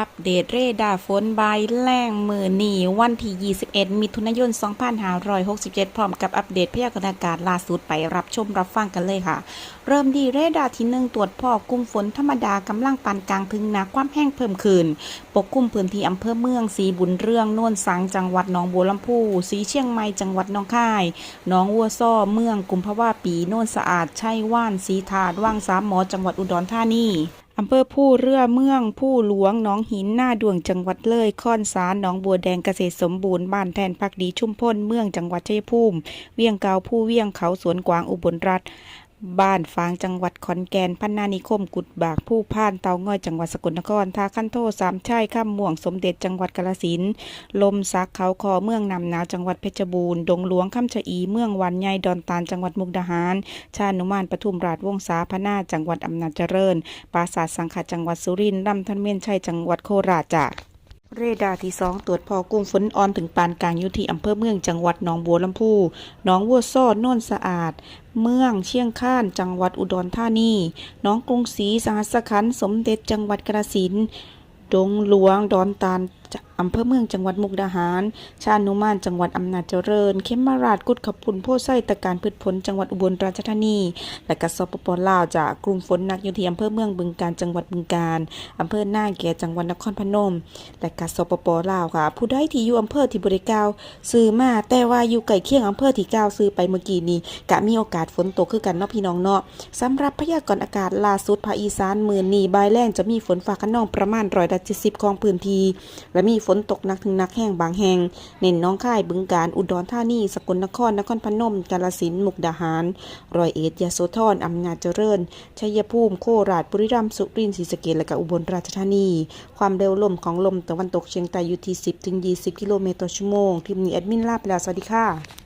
อัปเดตเรดาร์ฝนบายแรงมือหนีวันที่ 21 มิถุนายน 2567 พร้อมกับอัปเดตพยากรณ์อากาศล่าสุดไปรับชมรับฟังกันเลยค่ะ เริ่มดีเรดาร์ที่หนึ่งตรวจพอกลุ่มฝนธรรมดากำลังปานกลางถึงหนักความแห้งเพิ่มขึ้น ปกคลุมพื้นที่อำเภอเมืองสีบุญเรื่องโน่นสังจังหวัดหนองบัวลำพูสีเชียงใหม่จังหวัดหนองคายหนองวัวซ้อเมืองกุมภาวะปีโน่นสะอาดชัยว่านสีถาดว่างสามหมอจังหวัดอุดรธานี อำเภอผู้เรือเมืองผู้หลวงน้องหินหน้าดวงจังหวัดเลยค่อนสารน้องบัวแดงเกษตรสมบูรณ์บ้านแทนพักดีชุ่มพลเมืองจังหวัดชัยภูมิ เวียงเกาผู้เวียงเขาสวนกวางอุบลรัฐ บ้านฟางจังหวัดขอนแก่นพันนานิคม กุดบากผู้พ่านเตาง่อยจังหวัดสกลนครทาคันโทษสามชัยข้ามม่วงสมเด็จจังหวัดกาฬสินลมซักเขาคอเมืองนำหนาวจังหวัดเพชรบูรณ์ดงหลวงคำชะอีเมืองวันใหญ่ดอนตาลจังหวัดมุกดาหาร ชานุมานปทุมราชวงศาพนาจังหวัดอำนาจเจริญ ปราสาทสังขจังหวัดสุรินทร์ลำทันเมียนชัยจังหวัดโคราชจ้ะ เรดาร์ที่สองตรวจพอกลุ่มฝนออนถึงปานกลางอยู่ที่อำเภอเมืองจังหวัดหนองบัวลำพูหนองวัวซ้อโน่นสะอาด เมืองเชียงข้าน จังหวัดอุดรธานีหน้องกรุงศรีสหัสขันธ์สมเด็จจังหวัดกระสินดงหลวงดอนตาลอำเภอเมืองจังหวัดมุกดาหาร ชานุมานจังหวัดอำนาจเจริญ เขมราชกุดขพุนโพไส้ตะการพืชผลจังหวัดอุบลราชธานี และก็สปปลาวจากกลุ่มฝนหนักอยู่ที่อำเภอเมืองบึงการจังหวัดบึงการอำเภอหน้าแก่จังหวัดนครพนม และก็สปปลาวค่ะ ผู้ใดที่อยู่อำเภอที่บริกล่าวซื้อมาแต่ว่าอยู่ใกล้เคียงอำเภอที่กล่าวซื้อไปเมื่อกี้นี้ก็มีโอกาสฝนตกคือกันเนาะพี่น้องเนาะสำหรับพยากรณ์อากาศล่าสุดภาคอีสานมื้อนี้บ่ายแรงจะมีฝนฟ้าคะนองประมาณร้อยละ70ของพื้นที่และมีฝนตกหนักถึงหนักแห้งบางแห่งเน้นน้องค่ายบึงการอุดรธานีสกลนครนครพนมกาฬสินธุ์มุกดาหารรอยเอ็ดยโสธรอำนาจเจริญชัยภูมิโคราชบุรีรัมย์สุรินทร์ศรีสะเกษและก็อุบลราชธานี ความเร็วลมของลมตะวันตกเฉียงใต้อยู่ที่ 10 ถึง 20 กิโลเมตรต่อชั่วโมงทีมนี้แอดมินลาไปแล้วสวัสดีค่ะ